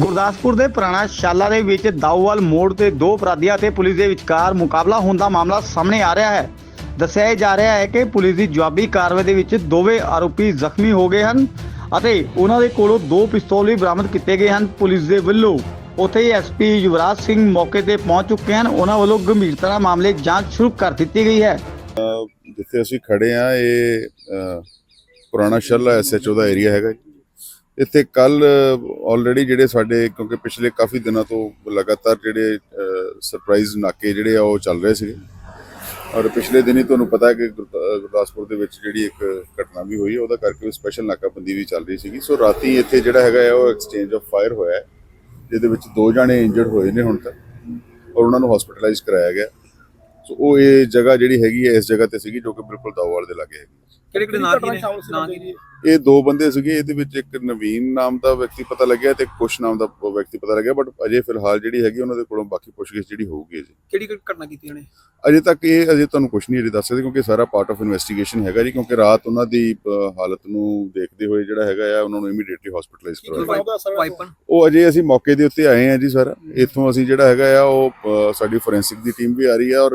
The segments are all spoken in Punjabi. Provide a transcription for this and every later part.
ਗੁਰਦਾਸਪੁਰ ਦੇ ਪੁਰਾਣਾ ਸ਼ਾਲਾ ਦੇ ਵਿੱਚ ਦਾਊਵਾਲ ਮੋੜ ਤੇ ਦੋ ਅਪਰਾਧੀਆਂ ਤੇ ਪੁਲਿਸ ਦੇ ਵਿਚਕਾਰ ਮੁਕਾਬਲਾ ਹੋਣ ਦਾ ਮਾਮਲਾ ਸਾਹਮਣੇ ਆ ਰਿਹਾ ਹੈ। ਦੱਸਿਆ ਜਾ ਰਿਹਾ ਹੈ ਕਿ ਪੁਲਿਸ ਦੀ ਜਵਾਬੀ ਕਾਰਵਾਈ ਦੇ ਵਿੱਚ ਦੋਵੇਂ ਆਰੋਪੀ ਜ਼ਖਮੀ ਹੋ ਗਏ ਹਨ ਅਤੇ ਉਹਨਾਂ ਦੇ ਕੋਲੋਂ ਦੋ ਪਿਸਤੌਲ ਵੀ ਬਰਾਮਦ ਕੀਤੇ ਗਏ ਹਨ। ਪੁਲਿਸ ਦੇ ਵੱਲੋਂ ਉੱਥੇ ਐਸਪੀ ਯੁਵਰਾਜ ਸਿੰਘ ਮੌਕੇ ਤੇ ਪਹੁੰਚ ਚੁੱਕੇ ਹਨ। ਉਹਨਾਂ ਵੱਲੋਂ ਗੰਭੀਰਤਾ ਨਾਲ ਮਾਮਲੇ ਜਾਂਚ ਸ਼ੁਰੂ ਕਰ ਦਿੱਤੀ ਗਈ ਹੈ। ਜਿੱਥੇ ਅਸੀਂ ਖੜੇ ਆ ਇਹ ਪੁਰਾਣਾ ਸ਼ਾਲਾ ਐਸਐਚਓ ਦਾ ਏਰੀਆ ਹੈਗਾ। ਇੱਥੇ ਕੱਲ ਆਲਰੇਡੀ ਜਿਹੜੇ ਸਾਡੇ, ਕਿਉਂਕਿ ਪਿਛਲੇ ਕਾਫੀ ਦਿਨਾਂ ਤੋਂ ਲਗਾਤਾਰ ਜਿਹੜੇ ਸਰਪ੍ਰਾਈਜ਼ ਨਾਕੇ ਜਿਹੜੇ ਆ, ਉਹ ਚੱਲ ਰਹੇ ਸੀਗੇ। ਔਰ ਪਿਛਲੇ ਦਿਨੀ ਤੁਹਾਨੂੰ ਪਤਾ ਹੈ ਕਿ ਗੁਰਦਾ- ਗੁਰਦਾਸਪੁਰ ਦੇ ਵਿੱਚ ਜਿਹੜੀ ਇੱਕ ਘਟਨਾ ਵੀ ਹੋਈ, ਉਹਦਾ ਕਰਕੇ ਵੀ ਸਪੈਸ਼ਲ ਨਾਕਾਬੰਦੀ ਵੀ ਚੱਲ ਰਹੀ ਸੀਗੀ। ਸੋ ਰਾਤੀ ਇੱਥੇ ਜਿਹੜਾ ਹੈਗਾ ਹੈ ਉਹ ਐਕਸਚੇਂਜ ਆਫ ਫਾਇਰ ਹੋਇਆ ਜਿਹਦੇ ਵਿੱਚ ਦੋ ਜਾਣੇ ਇੰਜਰਡ ਹੋਏ ਨੇ ਹੁਣ ਤੱਕ, ਔਰ ਉਹਨਾਂ ਨੂੰ ਹਸਪੀਟਲਾਈਜ਼ ਕਰਾਇਆ ਗਿਆ। ਸੋ ਉਹ ਇਹ ਜਗ੍ਹਾ ਜਿਹੜੀ ਹੈਗੀ ਹੈ, ਇਸ ਜਗ੍ਹਾ ਤੇ ਸੀਗੀ, ਜੋ ਕਿ ਬਿਲਕੁਲ ਦਾਊਵਾਲ ਦੇ ਲਾਗੇ ਹੈਗੀ। ਕਿਹੜੇ ਕਿਹੜੇ ਨਾਂ ਕੀ ਨੇ? ਨਾਂ ਕੀ? ਨੇ? ਇਹ ਦੋ ਬੰਦੇ ਸੀਗੇ ਇਹਦੇ ਵਿੱਚ ਇੱਕ ਨਵੀਨ ਨਾਮ ਦਾ ਵਿਅਕਤੀ ਪਤਾ ਲੱਗਿਆ ਤੇ ਕੁਸ਼ ਨਾਮ ਦਾ ਵਿਅਕਤੀ ਪਤਾ ਲੱਗਿਆ ਬਟ ਅਜੇ ਫਿਲਹਾਲ ਜਿਹੜੀ ਹੈਗੀ ਉਹਨਾਂ ਦੇ ਕੋਲੋਂ ਬਾਕੀ ਪੁੱਛਗਿੱਛ ਜਿਹੜੀ ਹੋਊਗੀ ਜੀ ਕਿਹੜੀ ਕਿਹੜੀ ਘਟਨਾ ਕੀਤੀ ਉਹਨੇ? ਅਜੇ ਤੱਕ ਇਹ ਅਜੇ ਤੁਹਾਨੂੰ ਕੁਝ ਨਹੀਂ ਅਜੇ ਦੱਸ ਸਕਦੇ ਕਿਉਂਕਿ ਸਾਰਾ ਪਾਰਟ ਆਫ ਇਨਵੈਸਟੀਗੇਸ਼ਨ ਹੈਗਾ ਜੀ ਕਿਉਂਕਿ ਰਾਤ ਉਹਨਾਂ ਦੀ ਹਾਲਤ ਨੂੰ ਦੇਖਦੇ ਹੋਏ ਜਿਹੜਾ ਹੈਗਾ ਆ ਉਹਨਾਂ ਨੂੰ ਇਮੀਡੀਏਟਲੀ ਹਸਪੀਟਲਾਈਜ਼ ਕਰਵਾਇਆ। ਉਹ ਅਜੇ ਅਸੀਂ ਮੌਕੇ ਦੇ ਉੱਤੇ ਆਏ ਹਾਂ ਜੀ ਸਰ। ਇੱਥੋਂ ਅਸੀਂ ਜਿਹੜਾ ਹੈਗਾ ਆ ਉਹ ਸਾਡੀ ਫੋਰੈਂਸਿਕ ਦੀ ਟੀਮ ਵੀ ਆ ਰਹੀ ਹੈ ਔਰ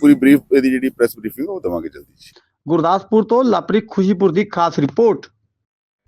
ਪੂਰੀ ਬਰੀਫ ਇਹਦੀ ਜਿਹੜੀ ਪ੍ਰੈਸ ਬਰੀਫਿੰਗ ਉਹ ਦਵਾਂਗੇ ਜਲਦੀ ਗੁਰਦਾਸਪੁਰ ਤੋਂ ਲਾਪਰੀ ਖੁਸ਼ੀਪੁਰ ਦੀ ਖਾਸ ਰਿਪੋਰਟ